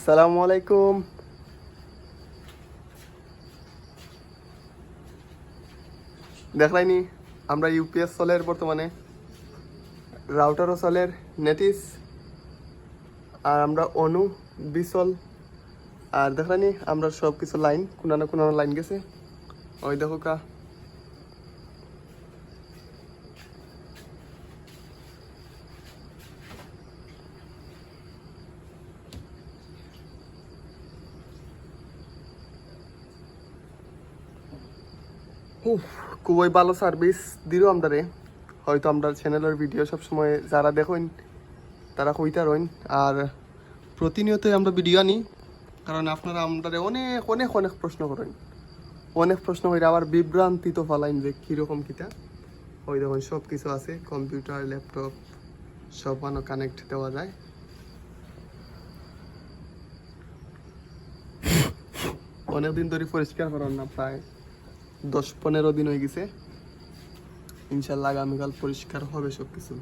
আসসালামু আলাইকুম। দেখলাইনি, আমরা ইউপিএস চলের বর্তমানে। রাউটারও চলের নেটিস আর আমরা অনু বিসল আর দেখলানি আমরা সব কিছু লাইন, কোনা না কোনা লাইন গেছে। ওই দেখো কা। খুবই ভালো সার্ভিস দিল আমদারে। হয়তো আমরা চ্যানেলের ভিডিও সব সময় যারা দেখেন, তারা কইতা রইন আর প্রতিনিয়তই আমরা ভিডিও আনি, কারণ আপনারা আমাদের অনেক অনেক অনেক প্রশ্ন করেন। অনেক প্রশ্ন করে আবার বিভ্রান্তি তো ফালাইন যে কীরকম কিটা ওই দেখুন সব কিছু আছে কম্পিউটার ল্যাপটপ সব মানে কানেক্ট দেওয়া যায়। অনেকদিন ধরে পরিষ্কার করেন না প্রায়। দশ পনেরো দিন হয়ে গেছে। ইনশাল্লাহ আগামীকাল পরিষ্কার হবে সব কিছু